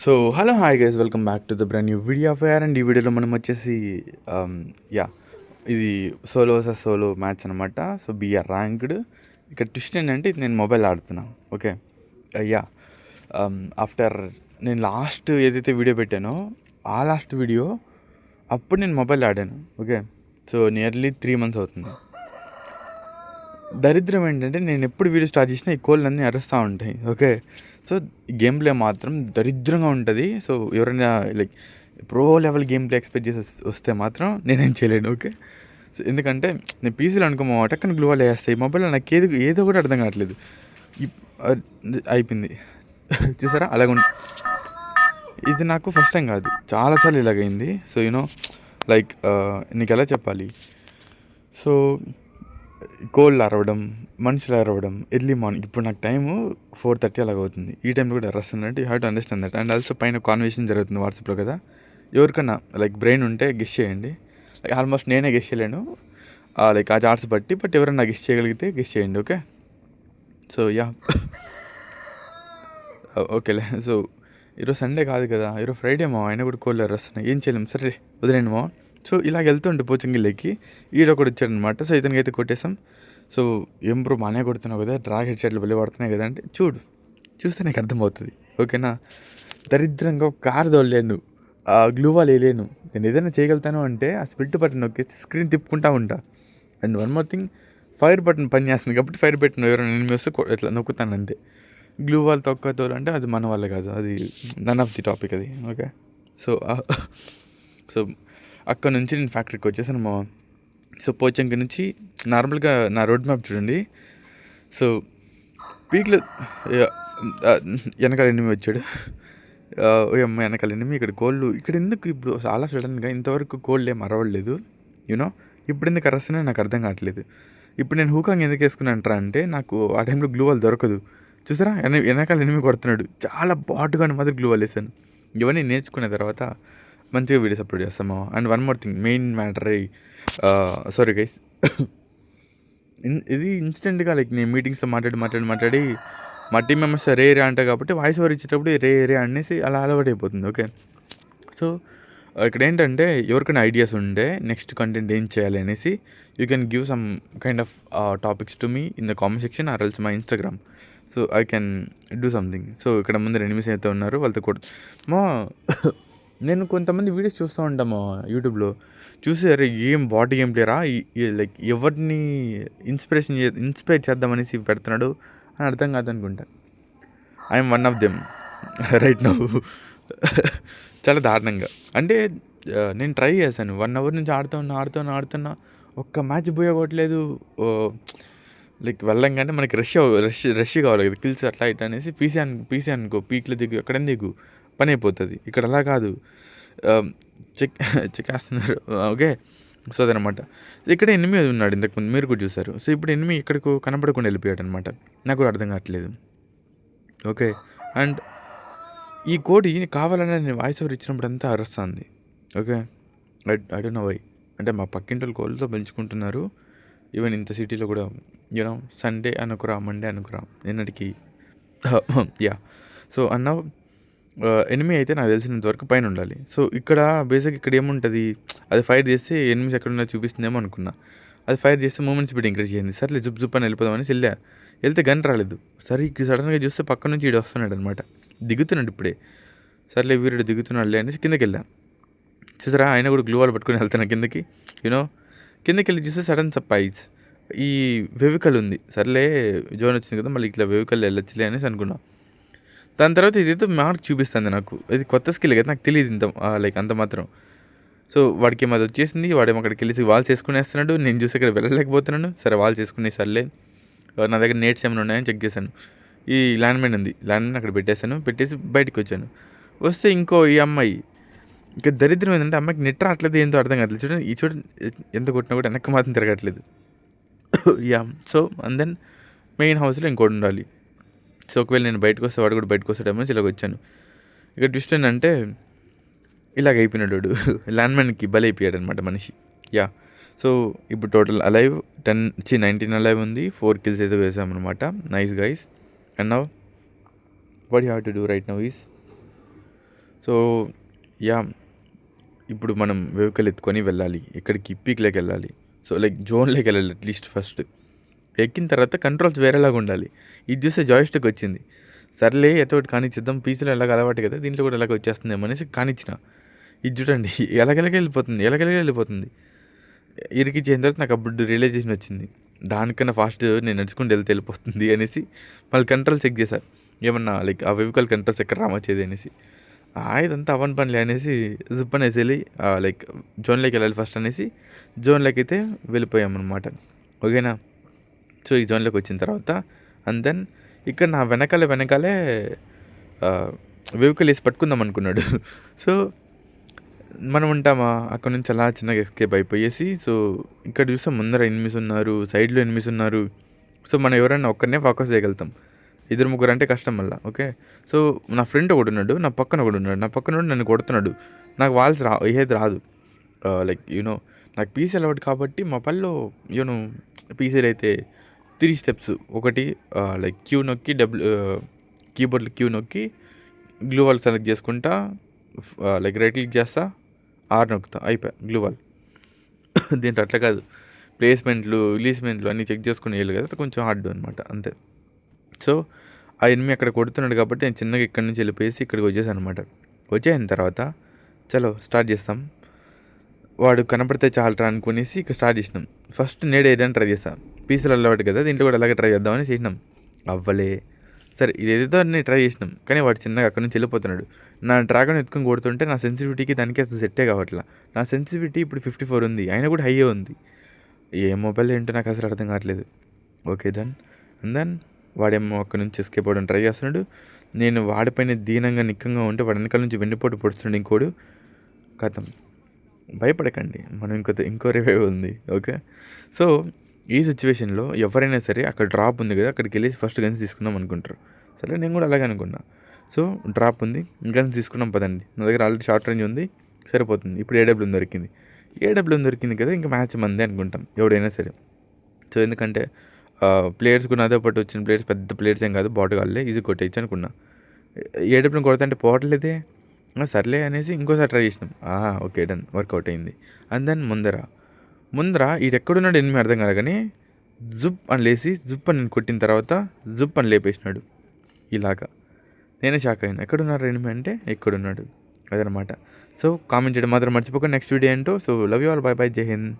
So hello hi guys welcome back to the brand new video of air and ఈ వీడియోలో మనం వచ్చేసి um, yeah ఇది solo versus solo match అనమాట so BR ranked ఇక్కడ twist ఏంటంటే ఇది నేను మొబైల్ ఆడుతున్నా ఓకే యా ఆఫ్టర్ నేను లాస్ట్ ఏదైతే వీడియో పెట్టానో ఆ లాస్ట్ వీడియో అప్పుడు నేను మొబైల్ ఆడాను okay so nearly three months అవుతుంది. దరిద్రం ఏంటంటే నేను ఎప్పుడు వీడియో స్టార్ట్ చేసినా ఈ కోళ్ళు అన్నీ అరుస్తూ ఉంటాయి ఓకే సో గేమ్ ప్లే మాత్రం దరిద్రంగా ఉంటుంది. సో ఎవరైనా like pro level game play expect చేసి వస్తే మాత్రం నేనేం చేయలేను ఓకే? సో ఎందుకంటే నేను పీసీలు అనుకోమో టక్కన గ్లూ వేస్తాయి. మొబైల్లో నాకు ఏది ఏదో కూడా అర్థం కావట్లేదు. అయిపోయింది. చూసారా? అలాగ ఇది నాకు ఫస్ట్ టైం కాదు. చాలాసార్లు ఇలాగైంది. సో యూనో లైక్ నీకు ఎలా చెప్పాలి? సో కోళ్ళు అరవడం మనుషులు అరవడం ఎర్లీ మార్నింగ్. ఇప్పుడు నాకు టైము ఫోర్ థర్టీ అలాగ అవుతుంది. ఈ టైంలో కూడా వస్తుంది అంటే you have to understand that and also పైన కాన్వర్సేషన్ జరుగుతుంది వాట్సాప్లో కదా. ఎవరికన్నా లైక్ బ్రెయిన్ ఉంటే గెస్ చేయండి. లైక్ ఆల్మోస్ట్ నేనే గెస్ చేయలేను. లైక్ ఆ చార్ట్స్ బట్టి బట్ ఎవరైనా గెస్ చేయగలిగితే గెస్ చేయండి ఓకే సో యా ఓకేలే సో ఈరోజు సండే కాదు కదా. ఈరోజు ఫ్రైడే మా ఆయన కూడా కోళ్ళు వస్తున్నాయి ఏం చేయలేం. సరే వదిలేండి మా సో ఇలాగ వెళ్తుండే పోచంగిల్లకి ఈడ కూడా వచ్చాడనమాట సో ఇతనికి అయితే కొట్టేసాం సో ఏం బ్రో బాగానే కొడుతున్నావు కదా డ్రాగ్ హెడ్ షర్ట్లు వెళ్ళి పడుతున్నాయి కదా అంటే చూడు చూస్తే నీకు అర్థమవుతుంది. ఓకేనా? దరిద్రంగా కారు తోలేను. ఆ గ్లూవాల్ వేయలేను నేను ఏదైనా చేయగలుగుతాను అంటే ఆ స్ప్లిట్ బటన్ ఒకే స్క్రీన్ తిప్పుకుంటా ఉంటా. And one more thing fire button పని చేస్తుంది కాబట్టి ఫైర్ బటన్ ఎవరైనా ఎనిమిది వస్తే ఇట్లా నొక్కుతాను అంతే. గ్లూ వాల్ తొక్క తోలంటే అది మన వల్ల కాదు. అది నన్ ఆఫ్ ది టాపిక్ అది. ఓకే? సో సో అక్కడ నుంచి నేను ఫ్యాక్టరీకి వచ్చేసాను మా సో పోచంకి నుంచి నార్మల్గా నా రోడ్ మ్యాప్ చూడండి. సో పీక్లో వెనకాల ఎనిమి వచ్చాడు. అమ్మ వెనకాల ఎనిమి ఇక్కడ కోళ్ళు ఇక్కడ ఎందుకు ఇప్పుడు చాలా సడన్గా ఇంతవరకు కోళ్ళు ఏం అరవలేదు యూనో ఇప్పుడు ఎందుకు అరస్తున్నాయో నాకు అర్థం కావట్లేదు. ఇప్పుడు నేను హూకాంగ్ ఎందుకు వేసుకున్నాంట్రా అంటే నాకు ఆ టైంలో గ్లూవాల్ దొరకదు. చూసారా? వెనకాల ఎనిమి కొడుతున్నాడు. చాలా బాటుగా మాత్రం గ్లూవాల్ వేసాను. ఇవన్నీ నేర్చుకున్న తర్వాత మంచిగా వీడియోస్ అప్లోడ్ చేస్తాము and one more thing main matter sorry guys ఇది ఇన్స్టెంట్గా లైక్ నేను మీటింగ్స్లో మాట్లాడి మాట్లాడి మాట్లాడి మా టీం మెంబర్స్ రే రే అంటారు కాబట్టి వాయిస్ ఓవర్ ఇచ్చేటప్పుడు రే రే అనేసి అలా అలవాటు అయిపోతుంది ఓకే సో ఇక్కడ ఏంటంటే ఎవరికైనా ఐడియాస్ ఉంటే నెక్స్ట్ కంటెంట్ ఏం చేయాలి అనేసి you can give some kind of topics to me in the comment section or else my Instagram so I can do something so ఇక్కడ ముందు ఎనిమిస్ అయితే ఉన్నారు వాళ్ళతో కూడా మా నేను కొంతమంది వీడియోస్ చూస్తూ ఉంటాము యూట్యూబ్లో. చూసి అరే ఏం బాడీ గేమ్ ప్లేయరా లైక్ ఎవరిని ఇన్స్పిరేషన్ చే ఇన్స్పైర్ చేద్దామనేసి పెడుతున్నాడు అని అర్థం కాదనుకుంటా. I'm one of them right now చాలా దారుణంగా. అంటే నేను ట్రై చేశాను. వన్ అవర్ నుంచి ఆడుతున్నా ఆడుతున్నా ఆడుతున్నా. ఒక్క మ్యాచ్ పోయగొట్టలేదు. లైక్ వెళ్ళంగానే మనకి రష్ రష్ రష్ కావాలి కదా. కిల్స్ అట్లా ఇట్లా అనేసి పీసీ అను పీసీ అనుకో పీక్లో దిగు ఎక్కడైనా దిగు. పని అయిపోతుంది. ఇక్కడ అలా కాదు. చెక్ చెక్కేస్తున్నారు. ఓకే? సో అదనమాట ఇక్కడ ఎనిమి ఉన్నాడు ఇంతకుముందు మీరు కూడా చూసారు సో ఇప్పుడు ఎనిమి ఇక్కడికి కనపడకుండా వెళ్ళిపోయాడు అనమాట నాకు కూడా అర్థం కావట్లేదు. ఓకే? అండ్ ఈ కోడి కావాలని నేను వాయిస్ ఓవర్ ఇచ్చినప్పుడు అంతా అరుస్తుంది. Okay? I don't know why. అంటే మా పక్కింటి కోళ్ళతో పెంచుకుంటున్నారు. ఈవెన్ ఇంత సిటీలో కూడా యూనో సండే అనుకురా మండే అనుకురా. నిన్నటికి. యా. సో అన్న ఎనిమి అయితే నాకు తెలిసినంత వరకు పైన ఉండాలి. సో ఇక్కడ బేసిక్ ఇక్కడ ఏముంటుంది? అది ఫైర్ చేస్తే ఎనిమిస్ ఎక్కడ ఉన్నా చూపిస్తుందేమో అనుకున్నా. అది ఫైర్ చేస్తే మూమెంట్ స్పీడ్ ఇంక్రీజ్ చేయండి. సర్లే జుప్ జుప్ అని వెళ్ళిపోదామని వెళ్ళా. వెళ్తే గన్ రాలేదు. సరే సడన్గా చూస్తే పక్క నుంచి ఇడు వస్తున్నాడు అనమాట దిగుతున్నాడు ఇప్పుడే. సర్లే వీరుడు దిగుతున్నాడులే అనేసి కిందకి వెళ్ళా. చూసారా ఆయన కూడా గ్లూవాలు పట్టుకుని వెళ్తున్నా కిందకి. యూనో కిందకి వెళ్ళి చూస్తే సడన్ సర్ప్రైజ్ ఈ వెవికల్ ఉంది. సర్లే జోన్ వచ్చింది కదా మళ్ళీ ఇట్లా వెవికల్ వెళ్ళొచ్చులే అనేసి అనుకున్నా. దాని తర్వాత ఇదేదో మార్క్ చూపిస్తుంది నాకు. ఇది కొత్త స్కిల్ కదా నాకు తెలియదు ఇంత లైక్ అంత మాత్రం. సో వాడికి ఏమో అది వచ్చేసింది వాడేమో అక్కడికి వెళ్ళి వాల్ చేసుకునేస్తున్నాడు నేను చూసి ఇక్కడ వెళ్ళలేకపోతున్నాను. సరే వాల్ చేసుకునే సర్లే. నా దగ్గర నేట్స్ ఏమైనా ఉన్నాయని చెక్ చేశాను. ఈ ల్యాండ్మైన్ ఉంది ల్యాండ్మైన్ అక్కడ పెట్టేశాను పెట్టేసి బయటకు వచ్చాను. వస్తే ఇంకో ఈ అమ్మాయి. ఇక దరిద్రం ఏంటంటే అమ్మాయికి నెట్ రావట్లేదు ఏంటో అర్థం కావట్లేదు. చూడండి ఈ చూడండి ఎంత కొట్టినా కూడా వెనక్కి మాత్రం తిరగట్లేదు. Yeah so and then main హౌస్లో ఇంకోటి ఉండాలి. సో ఒకవేళ నేను బయటకు వస్తే వాడు కూడా బయటకు వస్తాడేమో ఇలాగ వచ్చాను. ఇక ట్విస్ట్ ఏంటంటే ఇలాగ అయిపోయినాడు వాడు. బలి అయిపోయాడు అనమాట మనిషి. యా. సో ఇప్పుడు టోటల్ అలైవ్ టెన్ చి నైన్టీన్ అలైవ్ ఉంది. ఫోర్ కిల్స్ అయితే వేసామన్నమాట. Nice guys. And now what you have to do right now is? So yeah. ఇప్పుడు మనం వెహికల్ ఎత్తుకొని వెళ్ళాలి. ఎక్కడికి పీక్లోకి వెళ్ళాలి. సో లైక్ జోన్లోకి వెళ్ళాలి అట్లీస్ట్ ఫస్ట్. ఎక్కిన తర్వాత కంట్రోల్స్ వేరేలాగా ఉండాలి. ఇది చూస్తే జాయిస్టిక్ వచ్చింది. సర్లే ఎటువంటి కానిచ్చిద్దాం. పీసీలో ఎలాగ అలవాటు కదా దీంట్లో కూడా ఎలాగ వచ్చేస్తుంది అనేసి కానిచ్చిన. ఇది చూడండి ఎలాగెలాగ వెళ్ళిపోతుంది ఎలాగెలాగ వెళ్ళిపోతుంది. ఇరికిచ్చిన తర్వాత నాకు అప్పుడు రియలైజేషన్ వచ్చింది. దానికన్నా ఫాస్ట్ నేను నడుచుకుంటూ వెళ్తే వెళ్ళిపోతుంది అనేసి మళ్ళీ కంట్రోల్ చెక్ చేశారు ఏమన్నా లైక్ ఆ వెహికల్ కంట్రోల్స్ ఎక్కడ రామొచ్చేది అనేసి. ఆ, ఇదంతా అవన్ పనిలే అనేసి జిప్ అనేసి వెళ్ళి లైక్ జోన్లోకి వెళ్ళాలి ఫస్ట్ అనేసి జోన్లోకి అయితే వెళ్ళిపోయామన్నమాట. ఓకేనా? సో ఈ జోన్లోకి వచ్చిన తర్వాత అండ్ దెన్ ఇక్కడ నా వెనకాల వెనకాలే వెహికల్ వేసి పట్టుకుందాం అనుకున్నాడు. సో మనం ఉంటామా? అక్కడ నుంచి అలా చిన్నగా ఎస్కేప్ అయిపోయేసి సో ఇక్కడ చూస్తే ముందర ఎనిమిస్ ఉన్నారు సైడ్లో ఎనిమిస్ ఉన్నారు. సో మనం ఎవరైనా ఒక్కరినే ఫోకస్ చేయగలుగుతాం. ఇద్దరు ముగ్గురు అంటే కష్టం మళ్ళీ ఓకే? సో నా ఫ్రెండ్ ఒకడు ఉన్నాడు నా పక్కన ఒకడు ఉన్నాడు. నా పక్కన నన్ను కొడుతున్నాడు. నాకు వాల్స్ రా ఏది రాదు. లైక్ యూనో నాకు పీసీ అలవాటు కాబట్టి మా పనిలో యూనో పీసీలు అయితే త్రీ స్టెప్స్ ఒకటి లైక్ క్యూ నొక్కి డబ్ల్యూ కీబోర్డ్లో క్యూ నొక్కి గ్లూ వాల్ సెలెక్ట్ చేసుకుంటా లైక్ రైట్ క్లిక్ చేస్తా ఆర్ నొక్కుతా అయిపోయా గ్లూ వాల్ దీంట్లో అట్లా కాదు. ప్లేస్మెంట్లు రిలీస్మెంట్లు అన్నీ చెక్ చేసుకుని వెళ్ళి కదా కొంచెం హార్డ్ అనమాట అంతే. సో ఆ ఎనిమిది అక్కడ కొడుతున్నాడు కాబట్టి నేను చిన్నగా ఇక్కడి నుంచి వెళ్ళిపోయేసి ఇక్కడికి వచ్చేసాను అనమాట వచ్చేసిన తర్వాత చలో స్టార్ట్ చేస్తాం. వాడు కనపడితే చాలరా అనుకునేసి ఇక స్టార్ట్ చేసినాం. ఫస్ట్ నేడు ఏదైనా ట్రై చేస్తాం. పీసులు అలవాటు కదా దీంట్లో కూడా అలాగే ట్రై చేద్దామని చేసినాం. అవ్వలే. సరే ఇదేదో అని నేను ట్రై చేసినాం. కానీ వాడు చిన్నగా అక్కడ నుంచి వెళ్ళిపోతున్నాడు. నా డ్రాగన్ ఎత్తుకుని కొడుతుంటే నా సెన్సిటివిటీకి దానికి అసలు సెట్టే కావట్లా. నా సెన్సిటివిటీ ఇప్పుడు ఫిఫ్టీ ఫోర్ ఉంది. అయినా కూడా హైయే ఉంది. ఏ మొబైల్ ఏంటో నాకు అసలు అర్థం కావట్లేదు. ఓకే దెన్ అండ్ దెన్ వాడేమో అక్కడి నుంచి ఎస్కేప్ అవ్వడం ట్రై చేస్తున్నాడు. నేను వాడిపైన దీనంగా నిక్కంగా ఉంటే వాడి వెనకాల నుంచి వెన్నుపోటు పొడుస్తున్నాడు ఇంకోడు. కథం. భయపడకండి. మనం ఇంకో ఇంకో రివైవ్ ఉంది. ఓకే సో ఈ సిచ్యువేషన్లో ఎవరైనా సరే అక్కడ డ్రాప్ ఉంది కదా అక్కడికి వెళ్ళి ఫస్ట్ గన్స్ తీసుకుందాం అనుకుంటారు. సరే నేను కూడా అలాగే అనుకున్నా. సో డ్రాప్ ఉంది గన్స్ తీసుకున్నాం పదండి. నా దగ్గర ఆల్రెడీ షార్ట్ రేంజ్ ఉంది సరిపోతుంది. ఇప్పుడు ఏడబ్ల్యూ దొరికింది. ఏడబ్ల్యూ దొరికింది కదా ఇంకా మ్యాచ్ మందే అనుకుంటాం ఎవడైనా సరే. సో ఎందుకంటే ప్లేయర్స్ కూడా అదే పాటు వచ్చిన ప్లేయర్స్ పెద్ద ప్లేయర్స్ ఏం కాదు బాటు కాళ్ళే ఈజీ కొట్టేయచ్చు అనుకున్నా. ఏడబ్ల్యూ కొడతంటే పోవట్లేదే. సర్లే అనేసి ఇంకోసారి ట్రై చేసినాం. ఓకే డన్ వర్కౌట్ అయింది. అండ్ దెన్ ముందర ముందర ఇది ఎక్కడున్నాడు ఎనిమిది అర్థం కాగానే జుప్ అని లేచి జుప్ అని నేను కొట్టిన తర్వాత జుప్ అని లేపేసినాడు. ఇలాగా. నేనే షాక్ అయినా. ఎక్కడున్నారు ఎనిమిది అంటే? ఎక్కడున్నాడు. అదనమాట. సో కామెంట్ చేయడం మాత్రం మర్చిపోకండి. నెక్స్ట్ వీడియో ఏంటో? So love you all bye bye జై హింద్